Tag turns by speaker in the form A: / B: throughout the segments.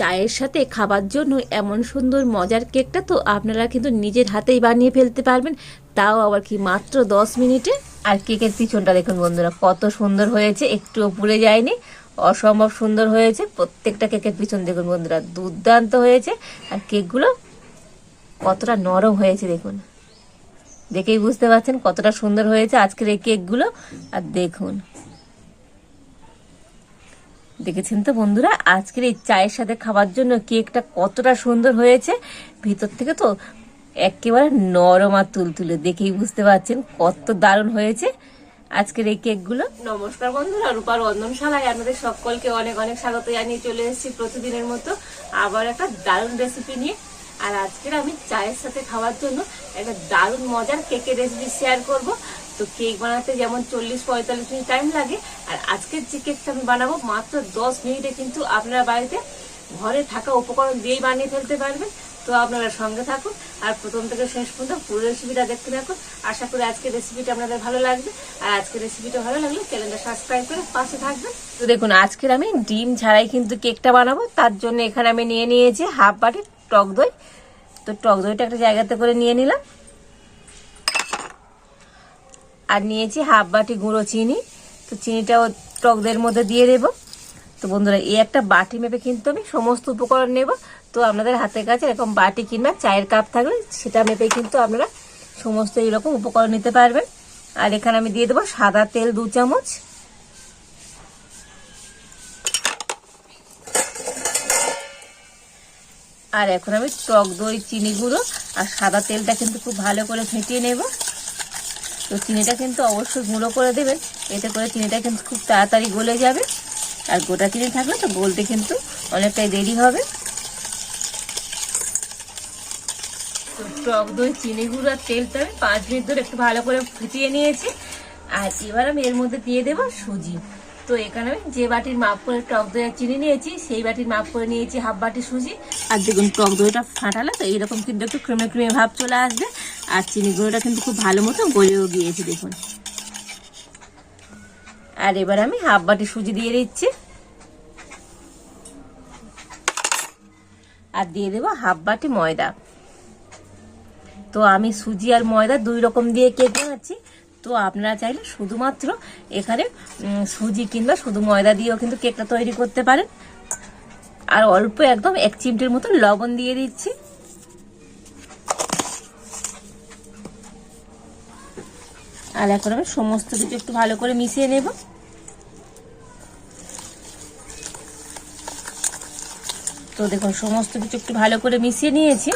A: চায়ের সাথে খাবার জন্য এমন সুন্দর মজার কেকটা তো আপনারা কিন্তু নিজের হাতেই বানিয়ে ফেলতে পারবেন। তাও আবার কি মাত্র দশ মিনিটে? আর কেকের পিছনটা দেখুন বন্ধুরা, কত সুন্দর হয়েছে, একটুও পুড়ে যায়নি। অসম্ভব সুন্দর হয়েছে, প্রত্যেকটা কেকের পিছন দেখুন বন্ধুরা, দুর্দান্ত হয়েছে। আর কেকগুলো কতটা নরম হয়েছে দেখুন। দেখেই বুঝতে পারছেন কতটা সুন্দর হয়েছে আজকের এই কেকগুলো। আর দেখুন দেখেছেন তো বন্ধুরা? আজকের এই চায়ের সাথে খাবার জন্য কেকটা কতটা সুন্দর হয়েছে। ভিতর থেকে তো একেবারে নরম আর তুলতুলে, দেখেই বুঝতে পারছেন কত দারুণ হয়েছে আজকের এই কেকগুলো। নমস্কার বন্ধুরা, রূপার রন্ধনশালায় আপনাদের সকলকে অনেক অনেক স্বাগত জানিয়ে চলে এসেছি প্রতিদিনের মতো আবার একটা দারুণ রেসিপি নিয়ে। আর আজকের আমি চায়ের সাথে খাওয়ার জন্য একটা দারুণ মজার কেকের রেসিপি শেয়ার করব। তো কেক বানাতে যেমন চল্লিশ, পঁয়তাল্লিশ মিনিট টাইম লাগে, আর আজকের যে কেকটা আমি বানাবো, মাত্র দশ মিনিটে কিন্তু আপনারা বাড়িতে ঘরে থাকা উপকরণ দিয়েই বানিয়ে ফেলতে পারবেন। তো আপনারা সঙ্গে থাকুন, আর প্রথম থেকে শেষ পর্যন্ত পুরো রেসিপিটা দেখতে থাকুন। আশা করি আজকের রেসিপিটা আপনাদের ভালো লাগবে, আর আজকের রেসিপিটা ভালো লাগলে চ্যানেলটা সাবস্ক্রাইব করে পাশে থাকবেন। তো দেখুন, আজকের আমি ডিম ছাড়াই কিন্তু কেকটা বানাবো, তার জন্য এখানে আমি নিয়ে নিয়েছি হাফ বাটি টক দই। তো টক দইটা একটা জায়গাতে করে নিয়ে নিলাম। আর নিয়েছি হাফ বাটি গুঁড়ো চিনি। তো চিনিটাও টকদের মধ্যে দিয়ে দেবো। তো বন্ধুরা, এই একটা বাটি মেপে কিন্তু আমি সমস্ত উপকরণ নেব। তো আপনাদের হাতের কাছে এরকম বাটি কিংবা চায়ের কাপ থাকলে সেটা মেপে কিন্তু আপনারা সমস্ত এইরকম উপকরণ নিতে পারবেন। আর এখানে আমি দিয়ে দেবো সাদা তেল দু চামচ। আর এখন আমি টক দই, চিনি গুঁড়ো আর সাদা তেলটা কিন্তু খুব ভালো করে ফেটিয়ে নেব। তো চিনিটা কিন্তু অবশ্যই গুঁড়ো করে দেবেন এতে করে চিনিটা কিন্তু খুব তাড়াতাড়ি গলে যাবে। আর গোটা চিনি থাকলে তো গলতে কিন্তু অনেকটাই দেরি হবে। টক দই, চিনি গুঁড়ো আর তেলটা আমি পাঁচ মিনিট ধরে একটু ভালো করে ফুটিয়ে নিয়েছি। আর এবার আমি এর মধ্যে দিয়ে দেবো সুজি। তো এখানে আমি যে বাটির মাপ করে টক দই আর চিনি নিয়েছি, সেই বাটির মাপ করে নিয়েছি হাফ বাটি সুজি। আর দেখুন টক দইটা ফাটালে তো এইরকম কিন্তু একটু ক্রিমে ক্রিমে ভাব চলে আসবে। আর চিনি গুঁড়োটা কিন্তু খুব ভালো মতো গলেও গিয়েছে, দেখুন। আর এবার আমি হাফ বাটি সুজি দিয়ে দিচ্ছি। আর দিয়ে দেবো হাফ বাটি ময়দা। তো আমি সুজি আর ময়দা দুই রকম দিয়ে কেক বানাচ্ছি তো আপনারা চাইলে শুধুমাত্র এখানে সুজি কিংবা শুধু ময়দা দিয়েও কিন্তু কেকটা তৈরি করতে পারেন। আর অল্প একদম এক চিমটির মতো লবণ দিয়ে দিচ্ছি। আর এখন আমি সমস্ত কিছু একটু ভালো করে মিশিয়ে নেব। তো দেখুন, সমস্ত কিছু একটু ভালো করে মিশিয়ে নিয়েছি।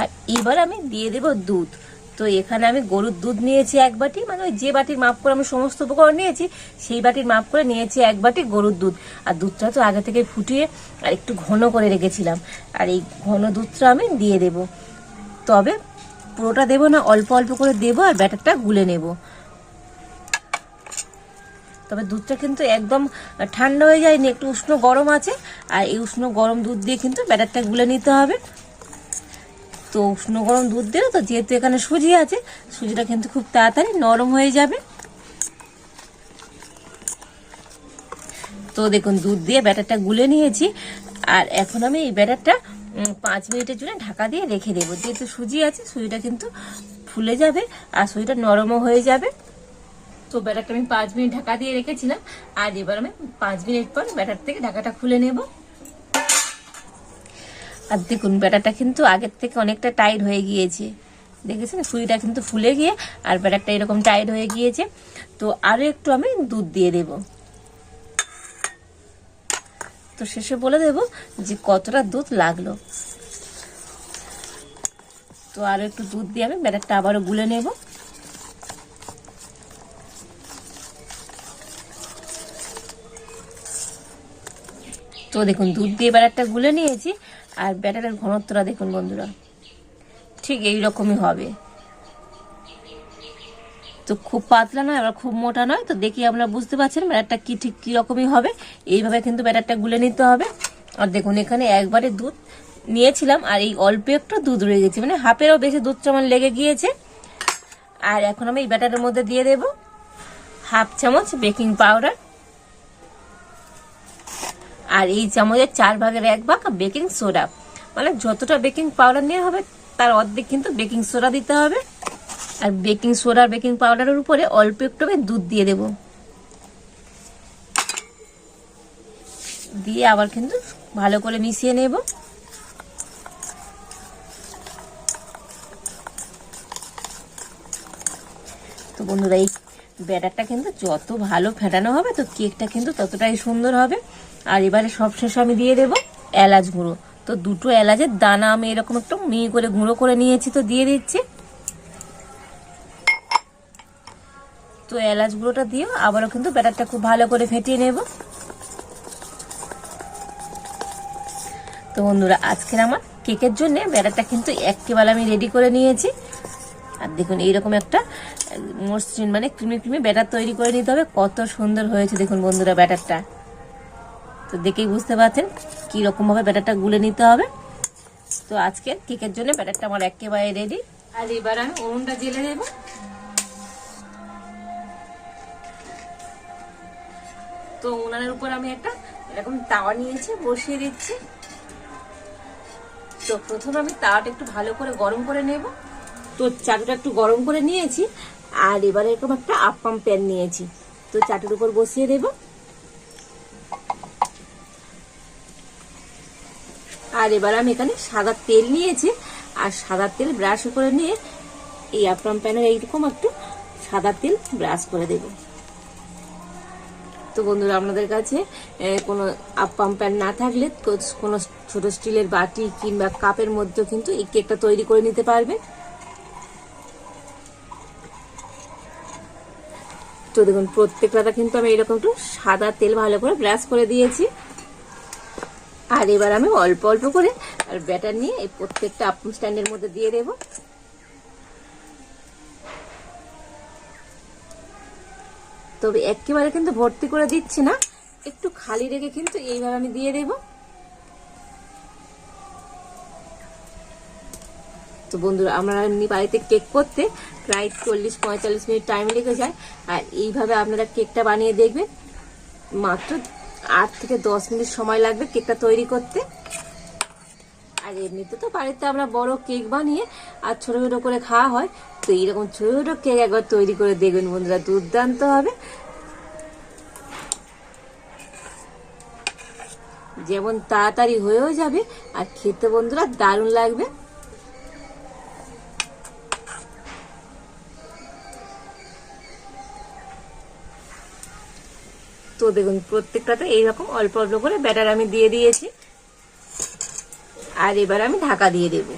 A: আর এবার আমি দিয়ে দেব দুধ। তো এখানে আমি গরুর দুধ নিয়েছি এক বাটি মানে ওই যে বাটির মাপ করে আমি সমস্ত উপকরণ নিয়েছি, সেই বাটির মাপ করে নিয়েছি এক বাটি গরুর দুধ। আর দুধটা তো আগে থেকে ফুটিয়ে আর একটু ঘন করে রেখেছিলাম। আর এই ঘন দুধটা আমি দিয়ে দেব। তবে পুরোটা দেবো না, অল্প অল্প করে দেবো আর ব্যাটারটা গুলে নেব। তবে দুধটা কিন্তু একদম ঠান্ডা হয়ে যায়নি, একটু উষ্ণ গরম আছে, আর এই উষ্ণ গরম দুধ দিয়ে কিন্তু ব্যাটারটা গুলে নিতে হবে। তো উষ্ণ গরম দুধ দিলে তো যেহেতু এখানে সুজি আছে, সুজিটা কিন্তু খুব তাড়াতাড়ি নরম হয়ে যাবে। তো দেখুন, দুধ দিয়ে ব্যাটারটা গুলে নিয়েছি, আর এখন আমি এই ব্যাটারটা পাঁচ মিনিটের জন্য ঢাকা দিয়ে রেখে দেবো। যেহেতু সুজি আছে, সুজিটা কিন্তু ফুলে যাবে আর সুজিটা নরমও হয়ে যাবে। তো ব্যাটারটা আমি পাঁচ মিনিট ঢাকা দিয়ে রেখেছিলাম। আর এবার আমি পাঁচ মিনিট পর ব্যাটার থেকে ঢাকাটা খুলে নেব। আর দেখুন, ব্যাটারটা কিন্তু আগের থেকে অনেকটা টাইট হয়ে গিয়েছে। দেখেছেন? সুইটা কিন্তু ফুলে গিয়ে আর ব্যাটারটা এরকম টাইট হয়ে গিয়েছে। তো আরও একটু আমি দুধ দিয়ে দেব। তো শেষে বলে দেব যে কতটা দুধ লাগল। তো আরও একটু দুধ দিয়ে আমি ব্যাটারটা আবারও গুলে নেব। তো দেখুন, দুধ দিয়ে ব্যাটারটা গুলে নিয়েছি, আর ব্যাটারের ঘনত্বটা দেখুন বন্ধুরা, ঠিক এই রকমই হবে। তো খুব পাতলা নয় আবার খুব মোটা নয়, তো দেখি আমরা বুঝতে পারছেন ব্যাটারটা কি ঠিক কি রকমই হবে। এইভাবে কিন্তু ব্যাটারটা গুলে নিতে হবে। আর দেখুন, এখানে একবারে দুধ নিয়েছিলাম, আর এই অল্প একটু দুধ রয়ে গেছে। মানে হাফেরও বেশি দুধ চামচ লেগে গিয়েছে। আর এখন আমি এই ব্যাটারের মধ্যে দিয়ে দেব হাফ চামচ বেকিং পাউডার। আর এই চামচের চার ভাগের এক ভাগ বেকিং সোডা। মানে যতটা বেকিং পাউডার নেওয়া হবে, তার অর্ধেক কিন্তু বেকিং সোডা দিতে হবে। আর বেকিং সোডা আর বেকিং পাউডারের উপরে অল্প একটু আমি দুধ দিয়ে দেব। দিয়ে আবার কিন্তু ভালো করে মিশিয়ে নেব। তো বন্ধুরা, এই ব্যাটারটা কিন্তু যত ভালো ফেটানো হবে, তো কেকটা কিন্তু ততটাই সুন্দর হবে। আর এবারে সবশেষে আমি দিয়ে দেব এলাচ গুঁড়ো। তো দুটো এলাচের দানা আমি এরকম একটু মিহি করে গুঁড়ো করে নিয়েছি, তো দিয়ে দিচ্ছি। তো এলাচ গুঁড়োটা দিয়েও আবারও কিন্তু ব্যাটারটা খুব ভালো করে ফেটিয়ে নেব। তো বন্ধুরা, আজকের আমার কেকের জন্য ব্যাটারটা কিন্তু একেবারে আমি রেডি করে নিয়েছি। আর দেখুন, এইরকম একটা মসৃণ মানে ক্রিমি ক্রিমি ব্যাটার তৈরি করে নিতে হবে। কত সুন্দর হয়েছে দেখুন বন্ধুরা ব্যাটারটা। তো দেখেই বুঝতে পারছেন কি রকম ভাবে ব্যাটারটা গুলে নিতে হবে। তো আজকে কেকের জন্য ব্যাটারটা আমার একেবারে রেডি আর এবার আমি উনুনটা জেলে দেব। তো উনানের উপর আমি একটা এরকম তাওয়া নিয়েছি, বসিয়ে দিচ্ছি। তো প্রথমে আমি তাওয়াটা একটু ভালো করে গরম করে নেব। তো চাটুটা একটু গরম করে নিয়েছি, আর এবার এরকম একটা আপাম প্যান নিয়েছি। তো চাটুর উপর বসিয়ে দেব। আর এবার আমি এখানে সাদা তেল নিয়েছি, আর সাদা তেল ব্রাশ করে নিয়ে এই আপ্পাম প্যানের এইরকম একটু সাদা তেল ব্রাশ করে দেব। তো বন্ধুরা, আপনাদের কাছে কোনো প্যান না থাকলে কোনো ছোট স্টিলের বাটি কিংবা কাপের মধ্যে কিন্তু এই কেকটা তৈরি করে নিতে পারবে। তো দেখুন প্রত্যেকটা কিন্তু আমি এরকম একটু সাদা তেল ভালো করে ব্রাশ করে দিয়েছি। আর এবার আমি অল্প অল্প করে আর ব্যাটার নিয়ে এই প্রত্যেকটা আপ স্ট্যান্ডের মধ্যে দিয়ে দেব। তবে একেবারে কিন্তু ভর্তি করে দিচ্ছি না। একটু খালি রেখে কিন্তু এইভাবে আমি দিয়ে দেব। তো বন্ধুরা, আমরা এমনি বাড়িতে কেক করতে প্রায় চল্লিশ, পঁয়তাল্লিশ মিনিট টাইম লেগে যায়। আর এইভাবে আপনারা কেকটা বানিয়ে দেখবেন। মাত্র আট থেকে দশ মিনিট সময় লাগবে কেকটা তৈরি করতে। আর এমনিতে তো বাড়িতে আমরা বড় কেক বানিয়ে আর ছোট ছোটো করে খাওয়া হয়। তো এইরকম ছোট কেক একবার তৈরি করে দেখবেন বন্ধুরা, দুর্দান্ত হবে। যেমন তাড়াতাড়ি হয়েও যাবে, আর খেতে বন্ধুরা দারুণ লাগবে। তো দেখুন প্রত্যেকটাতে এইরকম অল্প অল্প করে ব্যাটার আমি দিয়ে দিয়েছি। আর এবার আমি ঢাকা দিয়ে দেব।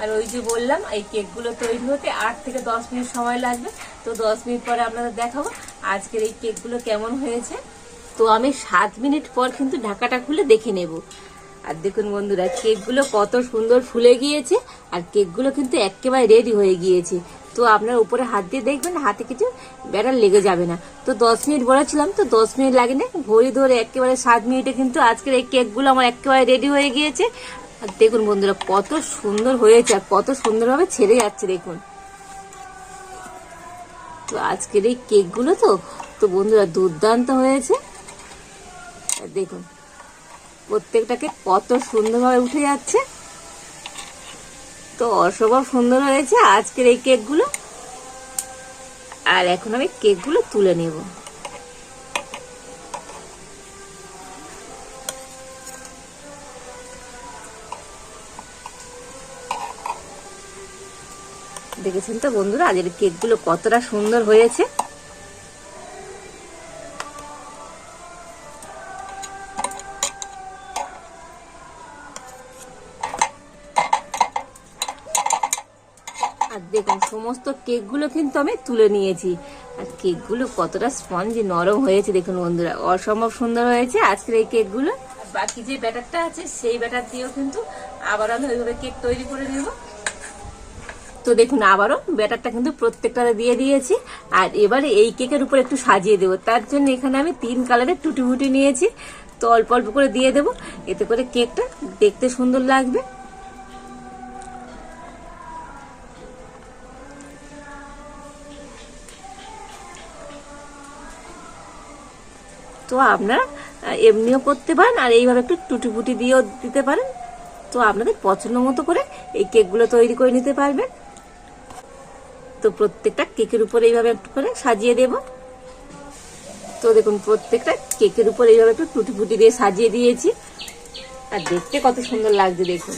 A: আর ওই যে বললাম, এই কেকগুলো তৈরি হতে আট থেকে দশ মিনিট সময় লাগবে। তো দশ মিনিট পরে আপনাদের দেখাবো আজকের এই কেকগুলো কেমন হয়েছে। তো আমি সাত মিনিট পর কিন্তু ঢাকাটা খুলে দেখে নেব। আর দেখুন বন্ধুরা, কেকগুলো কত সুন্দর ফুলে গিয়েছে আর কেকগুলো কিন্তু একেবারে রেডি হয়ে গিয়েছে। তো আপনার উপরে হাত দিয়ে দেখবেন, হাতে কিছু ব্যাটার লেগে যাবে না। তো দশ মিনিট বলেছিলাম, তো দশ মিনিট লাগে না ঘড়ি ধরে একেবারে সাত মিনিটে কিন্তু আজকের এই কেকগুলো আমার একেবারে রেডি হয়ে গিয়েছে। আর দেখুন বন্ধুরা, কত সুন্দর হয়েছে আর কত সুন্দরভাবে ছেড়ে যাচ্ছে, দেখুন। তো আজকের এই কেকগুলো তো তো বন্ধুরা দুর্দান্ত হয়েছে। দেখুন প্রত্যেকটাকে কত সুন্দরভাবে উঠে যাচ্ছে। তো অসম্ভব সুন্দর হয়েছে আজকের এই কেকগুলো। আর এখন আমি কেকগুলো তুলে নেব। দেখেছেন তো বন্ধুরা? আজকের কেকগুলো কতটা সুন্দর হয়েছে। আর দেখুন, সমস্ত কেকগুলো কিন্তু আমি তুলে নিয়েছি। আর কেকগুলো কতটা স্পঞ্জি নরম হয়েছে, দেখুন বন্ধুরা। অসম্ভব সুন্দর হয়েছে আজকের এই কেকগুলো। বাকি যে ব্যাটারটা আছে, সেই ব্যাটার দিয়েও কিন্তু আবার আমি ওইভাবে কেক তৈরি করে নেব। তো দেখুন, আবারও ব্যাটারটা কিন্তু প্রত্যেকটাতে দিয়ে দিয়েছি। আর এবারে এই কেকের উপর একটু সাজিয়ে দেবো। তার জন্য এখানে আমি তিন কালারের টুটি ফুটি নিয়েছি। তো অল্প অল্প করে দিয়ে দেবো। এতে করে কেকটা দেখতে সুন্দর লাগবে। তো আপনারা এমনিও করতে পারেন আর এইভাবে একটু টুটি ফুটি দিয়েও দিতে পারেন। তো আপনাদের পছন্দ মতো করে এই কেকগুলো তৈরি করে নিতে পারবেন। তো প্রত্যেকটা কেকের উপরে এইভাবে একটু করে সাজিয়ে দেব। তো দেখুন, প্রত্যেকটা কেকের উপর এইভাবে একটু টুটি ফুটি দিয়ে সাজিয়ে দিয়েছি। আর দেখতে কত সুন্দর লাগছে, দেখুন।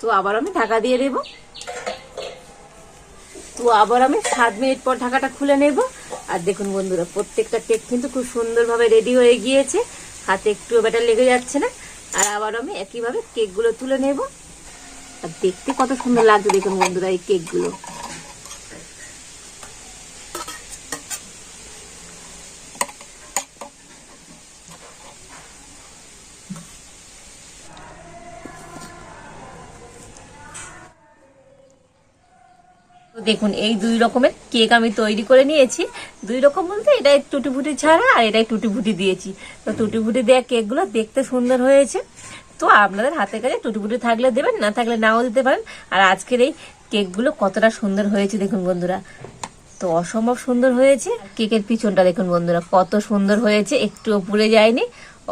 A: তো আবার আমি ঢাকা দিয়ে দেব। তো আবার আমি সাত মিনিট পর ঢাকাটা খুলে নেব। আর দেখুন বন্ধুরা, প্রত্যেকটা কেক কিন্তু খুব সুন্দরভাবে রেডি হয়ে গিয়েছে। হাতে একটু ব্যাটার লেগে যাচ্ছে না। আর আবার আমি একইভাবে কেকগুলো তুলে নেব। আর দেখতে কত সুন্দর লাগছে দেখুন বন্ধুরা এই কেকগুলো। দেখুন, এই দুই রকমের কেক আমি তৈরি করে নিয়েছি। দুই রকম বলতে এটাই টুটি ফুটি ছাড়া আর এটাই টুটি ফুটি দিয়েছি। তো টুটি ফুটি দেওয়া কেকগুলো দেখতে সুন্দর হয়েছে। তো আপনাদের হাতের কাছে টুটি ফুটি থাকলে দেবেন, না থাকলে নাও দিতে পারেন। আর আজকের এই কেকগুলো কতটা সুন্দর হয়েছে দেখুন বন্ধুরা। তো অসম্ভব সুন্দর হয়েছে। কেকের পিছনটা দেখুন বন্ধুরা, কত সুন্দর হয়েছে একটু পুড়ে যায়নি।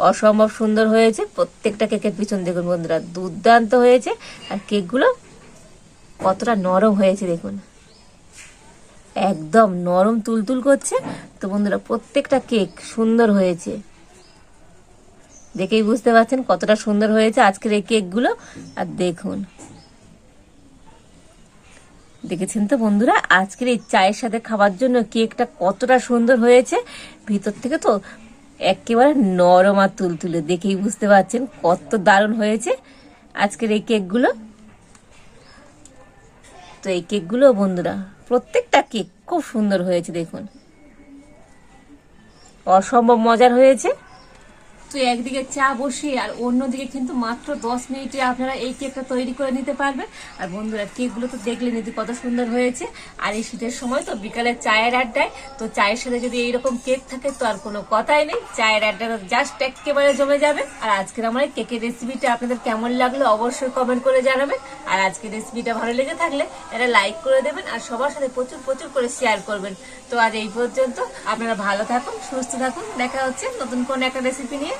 A: অসম্ভব সুন্দর হয়েছে, প্রত্যেকটা কেকের পিছন দেখুন বন্ধুরা, দুর্দান্ত হয়েছে। আর কেকগুলো কতটা নরম হয়েছে দেখুন। একদম নরম তুলতুল করছে। তো বন্ধুরা, প্রত্যেকটা কেক সুন্দর হয়েছে। দেখেই বুঝতে পারছেন কতটা সুন্দর হয়েছে আজকের এই কেকগুলো। আর দেখুন। দেখেছেন তো বন্ধুরা, আজকের এই চায়ের সাথে খাবার জন্য কেকটা কতটা সুন্দর হয়েছে। ভিতর থেকে তো একেবারে নরম আর তুলতুলে, দেখেই বুঝতে পারছেন কত দারুণ হয়েছে আজকের এই কেকগুলো। তো এই কেকগুলো বন্ধুরা, প্রত্যেকটা কেক খুব সুন্দর হয়েছে, দেখুন। অসম্ভব মজার হয়েছে। তো একদিকে চা বসিয়ে আর অন্যদিকে কিন্তু মাত্র দশ মিনিটে আপনারা এই কেকটা তৈরি করে নিতে পারবেন। আর বন্ধুরা, কেকগুলো তো দেখলেন যদি কত সুন্দর হয়েছে। আর এই শীতের সময় তো বিকালে চায়ের আড্ডায়, তো চায়ের সাথে যদি এইরকম কেক থাকে তো আর কোনো কথাই নেই। চায়ের আড্ডাটা জাস্ট একেবারে জমে যাবে। আর আজকের আমার এই কেকের রেসিপিটা আপনাদের কেমন লাগল অবশ্যই কমেন্ট করে জানাবেন। আর আজকের রেসিপিটা ভালো লেগে থাকলে এটা লাইক করে দেবেন আর সবার সাথে প্রচুর প্রচুর করে শেয়ার করবেন। তো আজ এই পর্যন্ত আপনারা ভালো থাকুন, সুস্থ থাকুন। দেখা হচ্ছে নতুন কোন একটা রেসিপি নিয়ে।